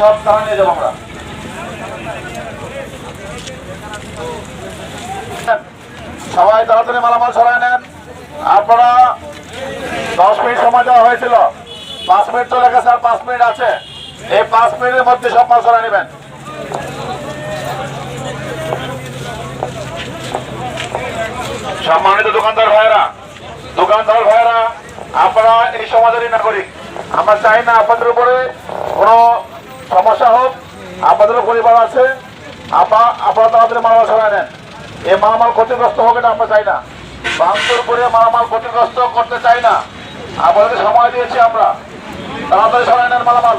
সব নিয়ে যাব আমরা। সবাই তাড়াতাড়ি মালামাল সরাই নেন। আপনারা দশ মিনিট সময় দেওয়া হয়েছিল। পাঁচ মিনিট চলে গেছে আর পাঁচ মিনিট আছে। এই পাঁচ মিনিটের মধ্যে সব মাল সরাই নেবেন। সম্মানিত দোকানদার ভাইয়েরা দোকানদার ভাইয়েরা, আপনারা এই সমাজেরই নাগরিক। আমরা চাই না আপনাদের উপরে কোনো সমস্যা হোক আপনাদেরও পরিবার আছে, আপা আপনারা তাড়াতাড়ি মালামাল সরাই নেন। এই মালামাল ক্ষতিগ্রস্ত হোক এটা আমরা চাই না। বাংলোর করে মালামাল ক্ষতিগ্রস্ত করতে চাই না। আপনাদের সময় দিয়েছি আমরা। তাড়াতাড়ি সরাই নেন মালামাল।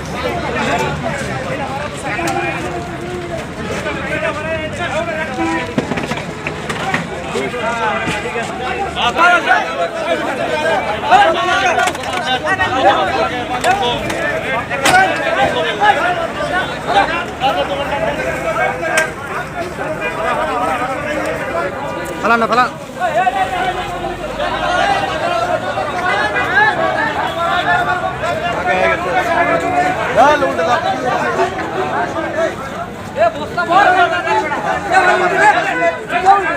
ফালান না ফালান। পুরা উম,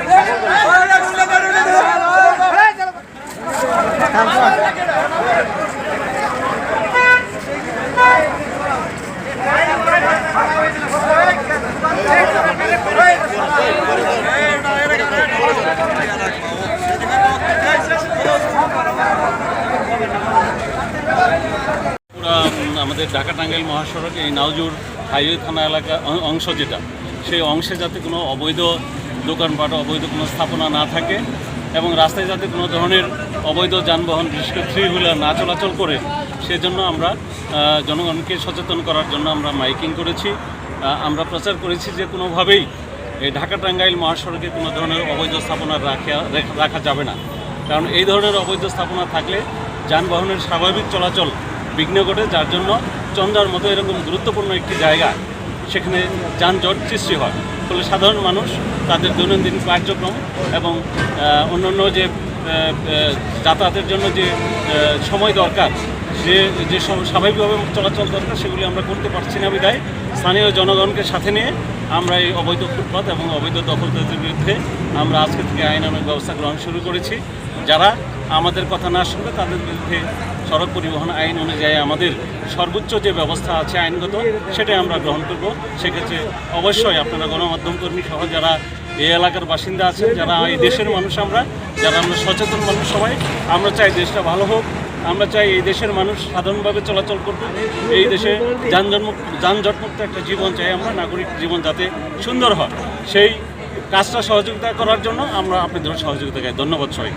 আমাদের ঢাকা টাঙ্গাইল মহাসড়ক এই নাওজুর হাইওয়ে থানা এলাকা অংশ যেটা, সেই অংশে যাতে কোনো অবৈধ দোকানপাট, অবৈধ কোনো স্থাপনা না থাকে এবং রাস্তায় যাতে কোনো ধরনের অবৈধ যানবাহন, বিশেষ করে থ্রি হুইলার না চলাচল করে, সেজন্য আমরা জনগণকে সচেতন করার জন্য আমরা মাইকিং করেছি। আমরা প্রচার করেছি যে কোনোভাবেই এই ঢাকা টাঙ্গাইল মহাসড়কে কোনো ধরনের অবৈধ স্থাপনা রাখা, রেখ- যাবে না। কারণ এই ধরনের অবৈধ স্থাপনা থাকলে যানবাহনের স্বাভাবিক চলাচল বিঘ্ন ঘটে, যার জন্য চন্দ্রার মতো এরকম গুরুত্বপূর্ণ একটি জায়গা সেখানে যানজট সৃষ্টি হয়। ফলে সাধারণ মানুষ তাদের দৈনন্দিন কার্যক্রম এবং অন্যান্য যে যাতায়াতের জন্য যে সময় দরকার যে যে সব- স্বাভাবিকভাবে চলাচল দরকার, সেগুলি আমরা করতে পারছি না বিদায় স্থানীয় জনগণকে সাথে নিয়ে আমরা এই অবৈধ ফুটপাত এবং অবৈধ দখলদারদের বিরুদ্ধে আমরা আজকে থেকে আইনানুগ ব্যবস্থা গ্রহণ শুরু করেছি। যারা আমাদের কথা না শুনবে, তাদের বিরুদ্ধে সড়ক পরিবহন আইন অনুযায়ী আমাদের সর্বোচ্চ যে ব্যবস্থা আছে আইনগত সেটাই আমরা গ্রহণ করব। সেক্ষেত্রে অবশ্যই আপনারা গণমাধ্যম কর্মী সহ যারা এই এলাকার বাসিন্দা আছেন, যারা এই দেশের মানুষ আমরা, যারা আমরা সচেতন মানুষ সবাই, আমরা চাই দেশটা ভালো হোক আমরা চাই এই দেশের মানুষ সাধারণভাবে চলাচল করতে এই দেশে যানজনমুক্ত, যানজটমুক্ত একটা জীবন চাই আমরা, নাগরিক জীবন যাতে সুন্দর হয়। সেই কাজটা সহযোগিতা করার জন্য আমরা আপনাদের সহযোগিতা চাই। ধন্যবাদ সবাই